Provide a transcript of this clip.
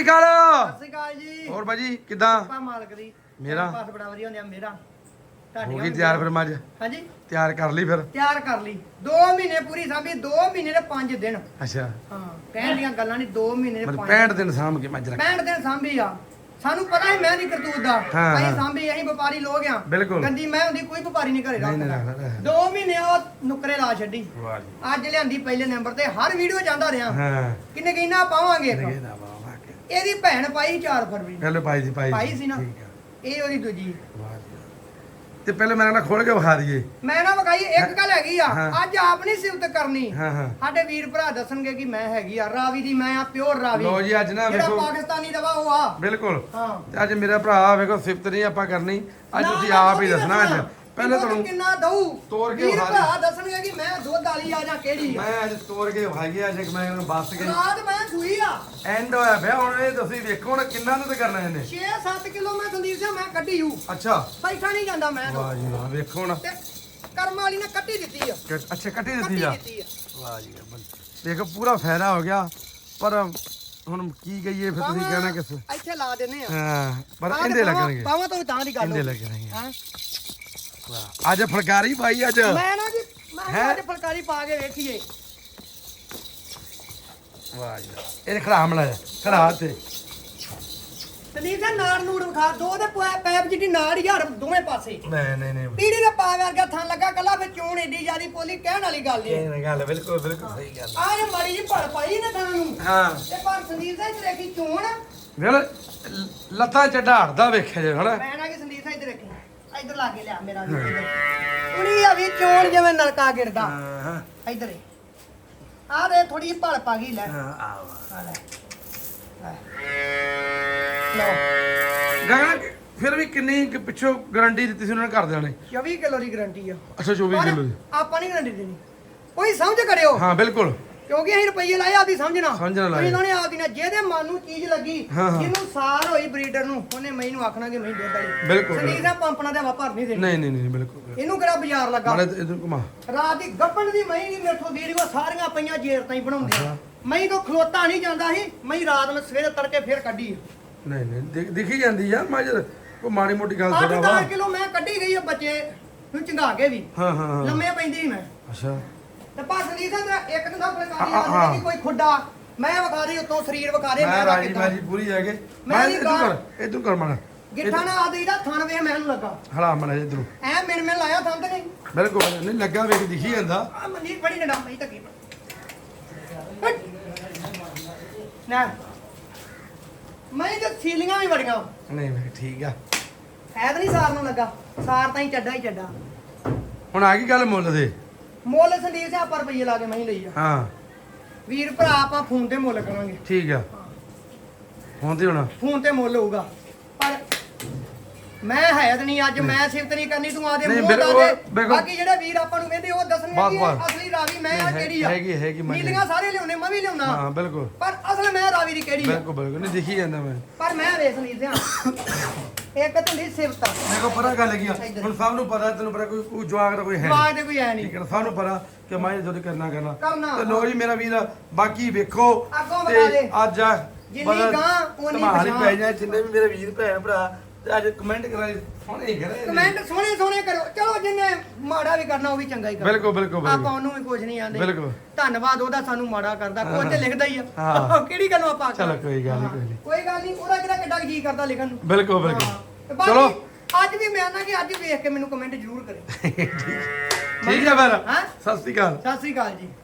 ਸ੍ਰੀ ਅਕਾਲ। ਸਤਿ ਸ਼੍ਰੀ ਅਕਾਲ ਜੀ। ਹੋਰ ਬਾਜੀ ਕਿਦਾਂ? ਆਪਾਂ ਮਾਲਕ ਦੀ। ਮੇਰਾ? ਪਾਸ ਬੜਾ ਵਧੀਆ ਹੁੰਦਿਆ ਮੇਰਾ। ਹੋ ਗਈ ਤਿਆਰ ਫਿਰ ਮੱਝ? ਹਾਂਜੀ। ਤਿਆਰ ਕਰ ਲਈ ਫਿਰ? ਤਿਆਰ ਕਰ ਲਈ। 2 ਮਹੀਨੇ ਪੂਰੀ ਸਾਂਭੀ 2 ਮਹੀਨੇ ਦੇ 5 ਦਿਨ। ਅੱਛਾ। ਹਾਂ ਕਹਿਣ ਦੀਆਂ ਗੱਲਾਂ ਨਹੀਂ 2 ਮਹੀਨੇ ਦੇ ਮਤਲਬ 5 65 ਦਿਨ। ਸਾਂਭ ਕੇ ਮੱਝ ਰੱਖ। 65 ਦਿਨ ਸਾਂਭੀ ਆ। ਸਾਨੂੰ ਪਤਾ ਹੀ ਮੈਂ ਨਹੀਂ ਕਰਤੂਤ ਦਾ। ਅਸੀਂ। ਸਾਂਭੀ ਅਸੀਂ ਵਪਾਰੀ ਲੋਕ ਆ। ਬਿਲਕੁਲ। ਗੰਦੀ ਮੈਂ ਹੁੰਦੀ ਕੋਈ ਵਪਾਰੀ ਨਹੀਂ ਘਰੇ ਰੱਖਦਾ। ਰੱਖਦਾ, ਰੱਖਦਾ। 2 ਮਹੀਨੇ ਉਹ ਨੁਕਰੇ ਲਾ ਛੱਡੀ। ਵਾਹ ਜੀ। ਅੱਜ ਲਿਆਂਦੀ ਪਹਿਲੇ ਨੰਬਰ ਤੇ ਹਰ ਵੀਡੀਓ ਜਾਂਦਾ ਰਿਹਾ। ਹਾਂ। ਕਿੰਨੇ ਕਿੰਨਾ ਪਾਵਾਂਗੇ? ਇਹਦੀ ਭੈਣ ਪਾਈ 4 ਫਰਵਰੀ ਨੂੰ। ਪਹਿਲੇ ਪਾਈ ਸੀ ਪਾਈ ਪਾਈ ਸੀ ਨਾ। ਠੀਕ ਆ। ਇਹ ਉਹਦੀ ਦੂਜੀ ਵਾਹ ਜੀ ਤੇ ਪਹਿਲੇ ਮੈਂ ਨਾ ਖੋਲ ਕੇ ਵਿਖਾ ਦਈਏ। ਮੈਂ ਨਾ ਵਿਖਾਈ ਇੱਕ ਗੱਲ ਹੈਗੀ ਆ ਹਾਂ। ਅੱਜ ਆਪ ਨਹੀਂ ਸਿਫਤ ਕਰਨੀ। ਹਾਂ ਹਾਂ। ਸਾਡੇ ਵੀਰ ਭਰਾ ਦੱਸਣਗੇ ਕਿ ਮੈਂ ਹੈਗੀ ਆ ਰਾਵੀ ਦੀ ਮੈਂ ਆ ਪਿਓਰ ਰਾਵੀ। ਲੋ ਜੀ ਅੱਜ ਨਾ ਜਿਹੜਾ ਵੇਖੋ। ਪਾਕਿਸਤਾਨੀ ਦਵਾ ਉਹ ਆ। ਬਿਲਕੁਲ। ਹਾਂ। ਤੇ ਅੱਜ ਮੇਰਾ ਭਰਾ ਵੇਖੋ ਸਿਫਤ ਨਹੀਂ ਆਪਾਂ ਕਰਨੀ। ਅੱਜ ਨਾ, ਤੁਸੀਂ ਨਾ, ਆਪ ਹੀ ਦੁੱਧ ਦੱਸਣਾ ਅੱਜ। ਦੱਸਣਾ। ਪਹਿਲੇ ਦੁੱਧ ਤੁਹਾਨੂੰ ਕਿੰਨਾ ਦਊ? ਤੋੜ ਕੇ ਵੀਰ ਵਿਖਾ ਭਰਾ ਦੱਸਣਗੇ ਕਿ ਮੈਂ ਦੁੱਧ ਵਾਲੀ ਆ ਜਾਂ ਕਿਹੜੀ ਆ? ਮੈਂ ਅੱਜ ਤੋੜ ਕੇ ਵਿਖਾਈਏ ਅੱਜ ਮੈਂ ਇਹਨੂੰ ਬੱਸ ਗਈ ਰਾਤ ਮੈਂ ਸੂਈ ਆ। ਐਂਡ ਹੋਇਆ ਪਿਆ ਹੁਣ ਇਹ ਤੁਸੀਂ ਵੇਖੋ ਹੁਣ ਕਿੰਨਾ ਦੁੱਧ ਕਰਨਾ ਇਹਨੇ। 6-7 ਕਿਲੋ ਮੈਂ ਸੰਦੀਪ ਸਿੰਘ ਮੈਂ ਕੱਢੀ ਹੂ। ਅੱਛਾ। ਬੈਠਾ ਨਹੀਂ ਜਾਂਦਾ ਮੈਂ ਵਾਹ ਜੀ ਵਾਹ ਵੇਖੋ ਹੁਣ। ਤੇ ਕਰਮ ਵਾਲੀ ਨੇ ਕੱਢੀ ਦਿੱਤੀ ਆ। ਕਿ- ਅੱਛਾ ਕੱਟੀ ਦਿੱਤੀ ਕੱਢੀ ਆ? ਦਿੱਤੀ ਆ। ਵਾਹ ਜੀ ਵਾਹ। ਦੇਖੋ ਪੂਰਾ ਫਾਇਦਾ ਹੋ ਗਿਆ ਪਰ ਹੁਣ ਕੀ ਕਹੀਏ ਫਿਰ ਤੁਸੀਂ ਕਹਿਣਾ ਕਿਸ ਇੱਥੇ ਲਾ ਦਿੰਨੇ ਆ। ਹਾਂ ਪਰ ਇਹਦੇ ਲੱਗਣਗੇ। ਪਾਵਾਂ ਤਾਂ ਤਾਂ ਦੀ ਗੱਲ ਇਹਦੇ। ਲੱਗਣਗੇ। ਹੈਂ? ਵਾਹ ਅੱਜ ਫੁਲਕਾਰੀ ਪਾਈ ਅੱਜ। ਮੈਂ ਨਾ ਜੀ ਮੈਂ ਕਿਹਾ ਹੈਂ? ਅੱਜ ਫੁਲਕਾਰੀ ਪਾ ਕੇ ਵੇਖੀਏ। ਵਾਹ ਜੀ। ਇਹਨੇ ਖੜਾ ਮਲਾ ਖੜਾ ਤੇ। ਸੰਦੀਪ ਸਿੰਘ ਨਾੜ ਨੂੜ ਵਿਖਾ ਦੋ ਦੇ ਪੈ- ਪੈਪ ਜਿਹੜੀ ਨਾੜ ਯਾਰ ਦੋਵੇਂ ਪਾਸੇ। ਨਹੀਂ ਨਹੀਂ ਨਹੀਂ। ਪੀੜੀ ਦੇ ਪਾ ਵਰਗਾ ਥਾਂ ਲੱਗਾ ਕੱਲਾ ਫਿਰ ਚੋਣ ਏਡੀ ਜਿਆਦੀ ਪੋਲੀ ਕਹਿਣ ਵਾਲੀ ਗੱਲ ਏ ਇਹ ਗੱਲ ਬਿਲਕੁਲ ਬਿਲਕੁਲ ਸਹੀ ਗੱਲ। ਆਹ ਜੇ ਮਾੜੀ ਜੀ ਭੜ ਪਾਈ ਨੇ ਥਾਂ ਨੂੰ। ਹਾਂ। ਤੇ ਪਰ ਸੰਦੀਪ ਇੱਥੇ ਦੇਖੀ ਚੋਣ ਵੇਲ ਲੱਤਾਂ ਚੜਾੜਦਾ ਵੇਖਿਆ ਜੇ ਹਣਾ ਮੈਂ ਨਾ ਕਿ ਸੰਦੀਪ ਸਿੰਘ ਇੱਧਰ ਦੇਖੀ ਇੱਧਰ ਲਾ ਕੇ ਲਿਆ ਮੇਰਾ ਵੀ। ਕੁੜੀ ਆ ਵੀ ਚੋਣ ਜਿਵੇਂ ਨਲਕਾ ਗਿਰਦਾ। ਹਾਂ ਇੱਧਰ ਏ। ਆਹ ਦੇ ਥੋੜੀ ਜਿਹੀ ਭੜ ਪਾ ਗਈ ਲੈ। ਹਾਂ ਆ ਆ ਲੈ। ਲੈ। ਲਓ। ਗਾਣਾ ਫਿਰ ਵੀ ਕਿੰਨੀ ਕੁ ਪਿੱਛੋਂ ਗਾਰੰਟੀ ਦਿੱਤੀ ਸੀ ਉਹਨਾਂ ਨੇ ਘਰਦਿਆਂ ਨੇ? 24 ਕਿਲੋ ਦੀ ਗਾਰੰਟੀ ਆ। ਅੱਛਾ 24 ਕਿਲੋ ਦੀ। ਆਪਾਂ ਨਹੀਂ ਗਾਰੰਟੀ ਦੇਣੀ। ਕੋਈ ਸਮਝ ਕਰਿਓ। ਹਾਂ ਬਿਲਕੁਲ। ਕਿਉਂਕਿ ਅਸੀਂ ਰੁਪਈਏ ਲਾਏ ਆਪਦੀ ਸਮਝਣਾ। ਸਮਝਣਾ ਲਾਏ। ਇਹਨਾਂ ਨੇ ਆਪਦੀ ਨਾ ਜਿਹਦੇ ਮਨ ਨੂੰ ਚੀਜ਼ ਲੱਗੀ ਹਾਂ, ਹਾਂ। ਜਿਹਨੂੰ ਸਾਲ ਹੋਈ ਬਰੀਡਰ ਨੂੰ ਉਹਨੇ ਮਈ ਨੂੰ ਆਖਣਾ ਕਿ ਮਈ ਦੁੱਧ ਵਾਲੀ। ਬਿਲਕੁਲ ਸੰਦੀਪ ਦਾ ਪੰਪਣਾ ਦੇ ਵਪਾਰ ਨਹੀਂ ਦੇਣੀ। ਨਹੀਂ ਨਹੀਂ ਨਹੀਂ ਬਿਲਕੁਲ ਬਿਲਕੁਲ। ਇਹਨੂੰ ਕਿਹੜਾ ਬਾਜ਼ਾਰ ਲੱਗਾ? ਮਾੜੇ ਇਧਰ ਘੁਮਾ। ਰਾਤ ਦੀ ਗੱਪਣ ਦੀ ਮਈ ਦੀ ਮੇਥੋਂ ਵੀਡੀਓ ਸਾਰੀਆਂ ਪਈਆਂ ਜੇਰ ਤਾਂ ਹੀ ਬਣਾਉਂਦੇ ਮਈ ਤੋਂ ਖਲੋਤਾ ਨਹੀਂ ਜਾਂਦਾ ਸੀ ਮਈ ਰਾਤ ਨੂੰ ਸਵੇਰੇ ਤੜਕੇ ਫੇਰ ਕੱਢੀ ਨਹੀਂ ਨਹੀਂ ਦਿਖ- ਦਿਖੀ ਜਾਂਦੀ ਆ। ਮਾਜਰ ਕੋ ਮਾੜੀ ਮੋਟੀ ਗੱਲ ਅੱਠ ਥੋੜਾ ਵਾ 10 ਕਿਲੋ ਮੈਂ ਕੱਢੀ ਗਈ ਆ ਬੱਚੇ ਨੂੰ ਚੰਗਾ ਕੇ ਵੀ। ਹਾਂ ਹਾਂ ਹਾਂ। ਲੰਮੇ ਪੈਂਦੀ ਸੀ ਮੈਂ। ਅੱਛਾ। ਤੇ ਪਰ ਸੰਦੀਪ ਸਿੰਘ ਦਾ ਇੱਕ ਦਿਨ ਦਾ ਫਲਕਾਰੀ ਹਾਂ, ਹਾਂ। ਆ ਕਿ ਕੋਈ ਖੁੱਡਾ। ਮੈਂ ਵਿਖਾ ਰਹੀ ਉਤੋਂ ਸਰੀਰ ਵਿਖਾ ਰਹੇ ਮੈਂ ਮੈਂ ਰਾਜੀ ਕਿੱਦਾਂ? ਬਾਜੀ ਪੂਰੀ ਹੈਗੇ ਮੈਂ ਮੈਂ ਵੀ ਇਧਰ ਗਾਂ- ਕਰ ਇਧਰ ਕਰ ਮਣਾ ਗਿੱਠਾ ਨਾ ਆਦੀ ਦਾ ਥਣ ਵੇ ਮੈਨੂੰ ਲੱਗਾ। ਹਲਾ ਮਣਾ ਇਧਰ। ਐ ਮਿਣ ਮਿਣ ਲਾਇਆ ਥਣ ਤੇ ਨਹੀਂ? ਬਿਲਕੁਲ ਨਹੀਂ ਲੱਗਾ ਵੇਖ ਦਿਖੀ ਜਾਂਦਾ। ਆ ਮੰਨੀ ਬੜੀ ਨਡਾ ਪਈ ਤੱਕੀ ਨਾ। ਮੈਂ ਤੇ ਸੀਲੀਆਂ ਵੀ ਬੜੀਆਂ। ਨਹੀਂ ਵੇਖ ਠੀਕ ਆ। ਐ ਤਾਂ ਨਹੀਂ ਸਾਰ ਨੂੰ ਲੱਗਾ। ਸਾਰ ਤਾਂ ਹੀ ਚੱਡਾ ਹੀ ਚੱਡਾ। ਹੁਣ ਆ ਗਈ ਗੱਲ ਮੁੱਲ ਦੇ। ਮੁੱਲ ਸੰਦੀਪ ਸਿੰਘ ਆਪਾਂ ਰੁਪਈਏ ਲਾ ਕੇ ਮੈਂ ਹੀ ਲਈ ਆ। ਹਾਂ। ਵੀਰ ਭਰਾ ਆਪਾਂ ਫੋਨ ਤੇ ਮੁੱਲ ਕਰਾਂਗੇ। ਠੀਕ ਆ। ਹੁਣ ਤੇ ਹੁਣ। ਫੋਨ ਤੇ ਮੁੱਲ ਹੋਊਗਾ। ਪਰ ਮੈਂ ਹੈ ਤਾਂ ਨਹੀਂ ਅੱਜ ਮੈਂ ਸਿਫਤ ਨਹੀਂ ਕਰਨੀ ਤੂੰ ਆਦੇ ਨਹੀਂ, ਮੂੰਹ ਦਾ ਬਿਲਕੁਲ, ਦੇ ਬਿਲਕੁਲ। ਬਾਕੀ ਜਿਹੜੇ ਵੀਰ ਆਪਾਂ ਨੂੰ ਕਹਿੰਦੇ ਉਹ ਦੱਸਣਗੇ ਬਸ, ਕਿ ਬਸ। ਅਸਲੀ ਰਾਵੀ ਮੈਂ ਨਹੀਂ, ਆ ਹੈ- ਕਿਹੜੀ ਆ? ਹੈਗੀ- ਹੈਗੀ ਮੈਂ- ਨੀਲੀਆਂ ਸਾਰੇ ਲਿਆਉਣੇ ਮੈਂ ਵੀ ਲਿਆਉਣਾ। ਹਾਂ ਬਿਲਕੁਲ। ਪਰ ਅਸਲ ਮੈਂ ਰਾਵੀ ਦੀ ਕਿਹੜੀ ਆ? ਬਿਲਕੁਲ ਬਿਲਕੁਲ। ਨਹੀਂ ਦਿਖੀ ਜਾਂਦਾ ਮੈਂ। ਪਰ ਮੈਂ ਵੇਖ ਨਹੀਂ ਦਿਆਂ ਇੱਕ ਧੰਦੀ ਸਿਫਤ। ਆ ਦੇਖੋ ਪਤਾ ਗੱਲ ਕੀ ਆ? ਹੁਣ ਸਭ ਨੂੰ ਪਤਾ ਤੈਨੂੰ ਪਤਾ ਕੋਈ ਕੋਈ ਜਵਾਗ ਦਾ ਕੋਈ ਹੈ ਜਵਾਬ ਤੇ ਕੋਈ ਐ ਨਹੀਂ। ਠੀਕ ਹੈ ਸਭ ਨੂੰ ਪਤਾ ਕਿ ਮੈਂ ਜਦੋਂ ਕਰਨਾ ਕਰਨਾ। ਤੇ ਲੋ ਜੀ ਮੇਰਾ ਵੀਰ ਬਾਕੀ ਵੇਖੋ। ਅੱਗੋਂ ਵਿਖਾ ਦੇ। ਅੱਜ ਜਿੰਨੀ ਧਮਾਲ ਹੀ ਪਛਾਣ। ਪੈ ਜਾਏ ਜਿੰਨੇ ਵੀ ਮੇਰੇ ਵੀਰ ਭੈਣ ਭਰਾ ਤੇ ਅੱਜ ਕਮੈਂਟ ਕਰਾਏ ਸੋਹਣੇ ਕਰੇ। ਕਮੈਂਟ ਸੋਹਣੇ ਸੋਹਣੇ ਕਰੋ। ਚਲੋ ਜਿੰਨੇ ਮਾੜਾ ਵੀ ਕਰਨਾ ਉਹ ਵੀ ਚੰਗਾ ਹੀ ਕਰੋ। ਬਿਲਕੁਲ ਬਿਲਕੁਲ ਆਪਾਂ ਉਹਨੂੰ ਵੀ ਕੁਝ ਨਹੀਂ ਆਂਦੇ। ਬਿਲਕੁਲ। ਧੰਨਵਾਦ ਉਹਦਾ ਸਾਨੂੰ ਮਾੜਾ ਕਰਦਾ। ਕੁਝ ਤੇ ਲਿਖਦਾ ਹੀ ਆ। ਹਾਂ। ਕਿਹੜੀ ਗੱਲੋਂ ਆਪਾਂ ਚਲੋ ਕੋਈ ਗੱਲ ਨਹੀਂ ਕੋਈ ਗੱਲ ਨਹੀਂ ਉਹਦਾ ਕਿਹੜਾ ਕਿੱਡਾ ਜੀ ਕਰਦਾ ਲਿਖਣ ਨੂੰ। ਬਿਲਕੁਲ। ਬਿਲਕੁਲ। ਚਲੋ। ਅੱਜ ਵੀ ਮੈਂ ਨਾ ਕਿ ਅੱਜ ਵੇਖ ਕੇ ਮੈਨੂੰ ਕਮੈਂਟ ਜ਼ਰੂਰ ਕਰੇ ਠੀਕ ਹੈ ਫਿਰ। ਹਾਂ। ਸਤਿ ਸ਼੍ਰੀ ਅਕਾਲ। ਸਤਿ ਸ੍ਰੀ ਅਕਾਲ ਜੀ।